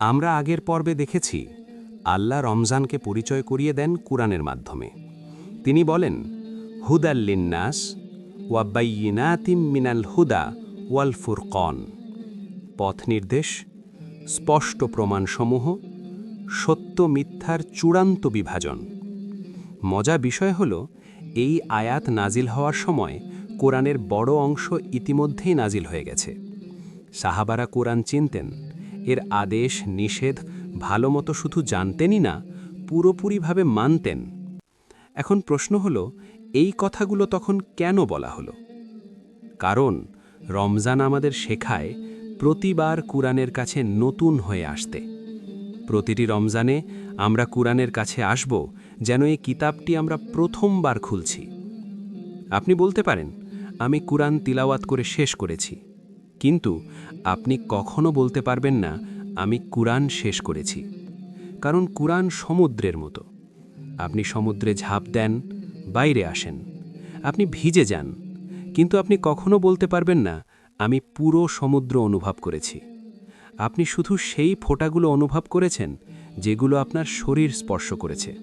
আমরা আগের পর্বে দেখেছি, আল্লাহ রমজানকে পরিচয় করিয়ে দেন কুরআনের মাধ্যমে। তিনি বলেন হুদাল্লিন্নাস ওয়াব্বাইনাতিম মিনাল হুদা ওয়াল ফুরকন। পথ নির্দেশ, স্পষ্ট প্রমাণসমূহ, সত্য মিথ্যার চূড়ান্ত বিভাজন। মজা বিষয় হল, এই আয়াত নাজিল হওয়ার সময় কোরআনের বড় অংশ ইতিমধ্যেই নাজিল হয়ে গেছে। সাহাবারা কোরআন চিনতেন এর আদেশ, নিষেধ ভালোমতো শুধু জানতেনই না, পুরোপুরিভাবে মানতেন। এখন প্রশ্ন হল, এই কথাগুলো তখন কেন বলা হলো? কারণ রমজান আমাদের শেখায় প্রতিবার কুরআনের কাছে নতুন হয়ে আসতে। প্রতিটি রমজানে আমরা কুরআনের কাছে আসব যেন এই কিতাবটি আমরা প্রথমবার খুলছি। আপনি বলতে পারেন, আমি কুরআন তিলাওয়াত করে শেষ করেছি। কিন্তু আপনি কখনো বলতে পারবেন না, আমি কুরআন শেষ করেছি। কারণ কুরআন সমুদ্রের মতো। আপনি সমুদ্রে ঝাঁপ দেন, বাইরে আসেন। আপনি ভিজে যান। কিন্তু আপনি কখনো বলতে পারবেন না, আমি পুরো সমুদ্র অনুভব করেছি। আপনি শুধু সেই ফোঁটাগুলো অনুভব করেছেন, যেগুলো আপনার শরীর স্পর্শ করেছে।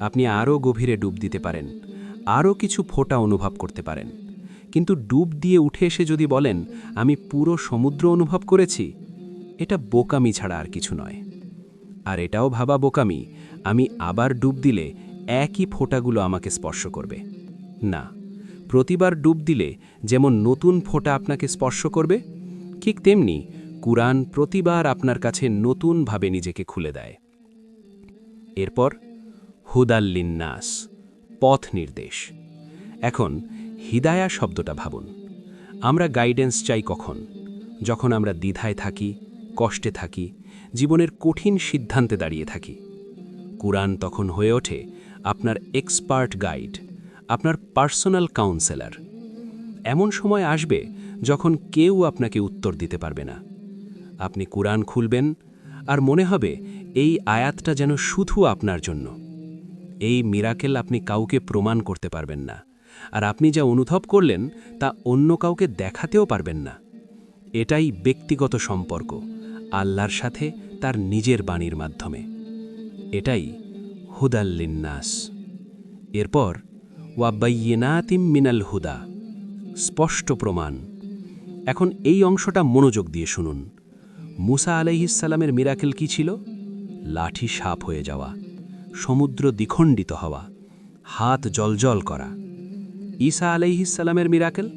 আপনি আরও গভীরে ডুব দিতে পারেন, আরও কিছু ফোঁটা অনুভব করতে পারেন। কিন্তু ডুব দিয়ে উঠে এসে যদি বলেন, আমি পুরো সমুদ্র অনুভব করেছি, এটা বোকামি ছাড়া আর কিছু নয়। আর এটাও ভাবা বোকামি, আমি আবার ডুব দিলে একই ফোঁটাগুলো আমাকে স্পর্শ করবে। না, প্রতিবার ডুব দিলে যেমন নতুন ফোঁটা আপনাকে স্পর্শ করবে, ঠিক তেমনি কুরআন প্রতিবার আপনার কাছে নতুনভাবে নিজেকে খুলে দেয়। এরপর হুদাল্লিন্নাস পথ নির্দেশ। এখন হিদায়া শব্দটা ভাবুন। আমরা গাইডেন্স চাই কখন? যখন আমরা দ্বিধায় থাকি, কষ্টে থাকি, জীবনের কঠিন সিদ্ধান্তে দাঁড়িয়ে থাকি। কুরআন তখন হয়ে ওঠে আপনার এক্সপার্ট গাইড আপনার পার্সোনাল কাউন্সেলর এমন সময় আসবে যখন কেউ আপনাকে উত্তর দিতে পারবে না। আপনি কুরআন খুলবেন আর মনে হবে এই আয়াতটা যেন শুধু আপনার জন্য। এই মিরাকেল আপনি কাউকে প্রমাণ করতে পারবেন না। আর আপনি যা অনুভব করলেন তা অন্য কাউকে দেখাতেও পারবেন না। এটাই ব্যক্তিগত সম্পর্ক, আল্লাহর সাথে তার নিজের বাণীর মাধ্যমে। এটাই হুদাল্লিন্নাস এরপর ওয়াব্বাইয়েনাতিম মিনাল হুদা, স্পষ্ট প্রমাণ। এখন এই অংশটা মনোযোগ দিয়ে শুনুন। মুসা আলাইহিসাল্লামের মিরাকেল কি ছিল? লাঠি সাপ হয়ে যাওয়া, সমুদ্র দ্বিখণ্ডিত হওয়া, হাত জলজল করা। ঈসা আলাইহিসাল্লামের মিরাকেল?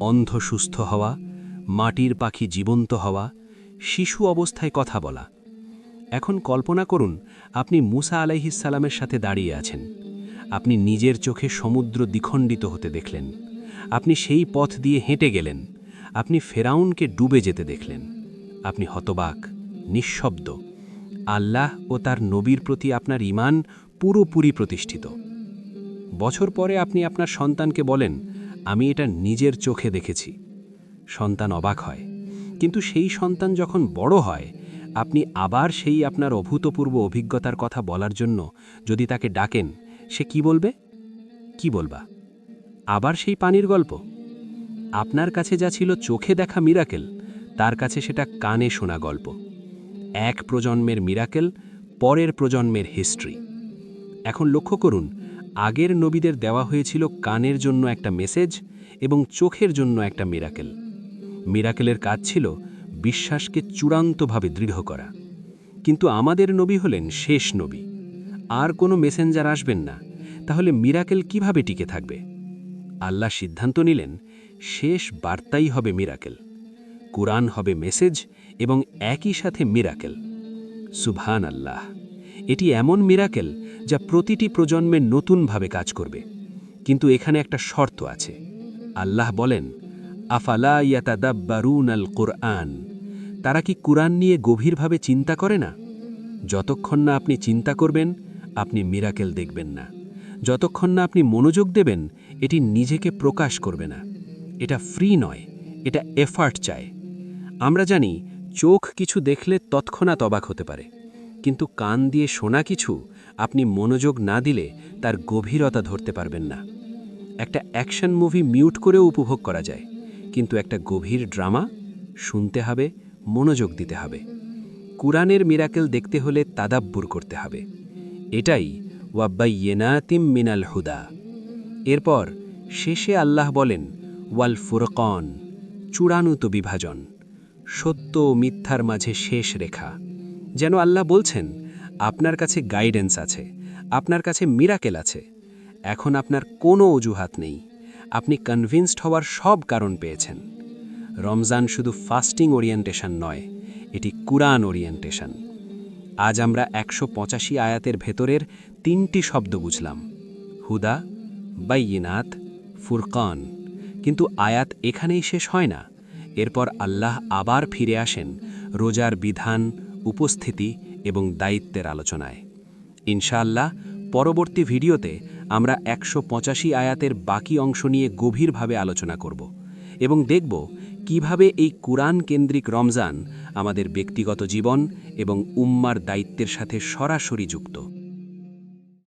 অন্ধ, সুস্থ হওয়া, মাটির পাখি জীবন্ত হওয়া, শিশু অবস্থায় কথা বলা। এখন কল্পনা করুন, আপনি মুসা আলাইহিসাল্লামের সাথে দাঁড়িয়ে আছেন। আপনি নিজের চোখে সমুদ্র দ্বিখণ্ডিত হতে দেখলেন। আপনি সেই পথ দিয়ে হেঁটে গেলেন। আপনি ফেরাউনকে ডুবে যেতে দেখলেন। আপনি হতবাক, নিঃশব্দ। আল্লাহ ও তার নবীর প্রতি আপনার ইমান পুরোপুরি প্রতিষ্ঠিত। বছর পরে আপনি আপনার সন্তানকে বলেন, আমি এটা নিজের চোখে দেখেছি। সন্তান অবাক হয়। কিন্তু সেই সন্তান যখন বড় হয়, আপনি আবার সেই আপনার অভূতপূর্ব অভিজ্ঞতার কথা বলার জন্য যদি তাকে ডাকেন, সে কি বলবে? কি বলবা? আবার সেই পানির গল্প। আপনার কাছে যা ছিল চোখে দেখা মিরাকেল, তার কাছে সেটা কানে শোনা গল্প। এক প্রজন্মের মিরাকেল, পরের প্রজন্মের হিস্ট্রি। এখন লক্ষ্য করুন আগের নবীদের দেওয়া হয়েছিল কানের জন্য একটা মেসেজ এবং চোখের জন্য একটা মিরাকেল। মিরাকেলের কাজ ছিল বিশ্বাসকে চূড়ান্তভাবে দৃঢ় করা। কিন্তু আমাদের নবী হলেন শেষ নবী। আর কোনো মেসেঞ্জার আসবেন না। তাহলে মিরাকেল কীভাবে টিকে থাকবে? আল্লাহ সিদ্ধান্ত নিলেন, শেষ বার্তাই হবে মিরাকেল। কোরআন হবে মেসেজ এবং একই সাথে মিরাকেল। সুবহান আল্লাহ এটি এমন মিরাকেল যা প্রতিটি প্রজন্মে নতুনভাবে কাজ করবে। কিন্তু এখানে একটা শর্ত আছে। আল্লাহ বলেন, আফালা ইয়াতাদাব্বারুন আল কোরআন? তারা কি কুরআন নিয়ে গভীরভাবে চিন্তা করে না? যতক্ষণ না আপনি চিন্তা করবেন, আপনি মিরাকেল দেখবেন না। যতক্ষণ না আপনি মনোযোগ দেবেন, এটি নিজেকে প্রকাশ করবে না। এটা ফ্রি নয়, এটা এফার্ট চায়। আমরা জানি, চোখ কিছু দেখলে তৎক্ষণাৎ অবাক হতে পারে। কিন্তু কান দিয়ে শোনা কিছু আপনি মনোযোগ না দিলে তার গভীরতা ধরতে পারবেন না। একটা অ্যাকশন মুভি মিউট করেও উপভোগ করা যায়, কিন্তু একটা গভীর ড্রামা শুনতে হবে, মনোযোগ দিতে হবে। কুরআনের মিরাকেল দেখতে হলে তাদাব্বুর করতে হবে। এটাই ওয়াব্বাই ওয়াব্বাইয়েনাতিম মিনাল হুদা। এরপর শেষে আল্লাহ বলেন, ওয়াল ফুরকন, চূড়ানুত বিভাজন, সত্য ও মিথ্যার মাঝে শেষ রেখা। যেন আল্লাহ বলছেন, আপনার কাছে গাইডেন্স আছে, আপনার কাছে মিরাকেল আছে। এখন আপনার কোনো অজুহাত নেই। আপনি কনভিন্সড হওয়ার সব কারণ পেয়েছেন। রমজান শুধু ফাস্টিং ওরিয়েন্টেশন নয়, এটি কুরআন ওরিয়েন্টেশন আজ আমরা একশো পঁচাশি আয়াতের ভেতরের তিনটি শব্দ বুঝলাম। হুদা, বাইয়িনাত, ফুরকান। কিন্তু আয়াত এখানেই শেষ হয় না। এরপর আল্লাহ আবার ফিরে আসেন, রোজার বিধান উপস্থিতি এবং দায়িত্বের আলোচনায়। ইনশাআল্লাহ, পরবর্তী ভিডিওতে আমরা একশো পঁচাশি আয়াতের বাকি অংশ নিয়ে গভীরভাবে আলোচনা করব এবং দেখব কীভাবে এই কুরআন কেন্দ্রিক রমজান আমাদের ব্যক্তিগত জীবন এবং উম্মার দায়িত্বের সাথে সরাসরি যুক্ত।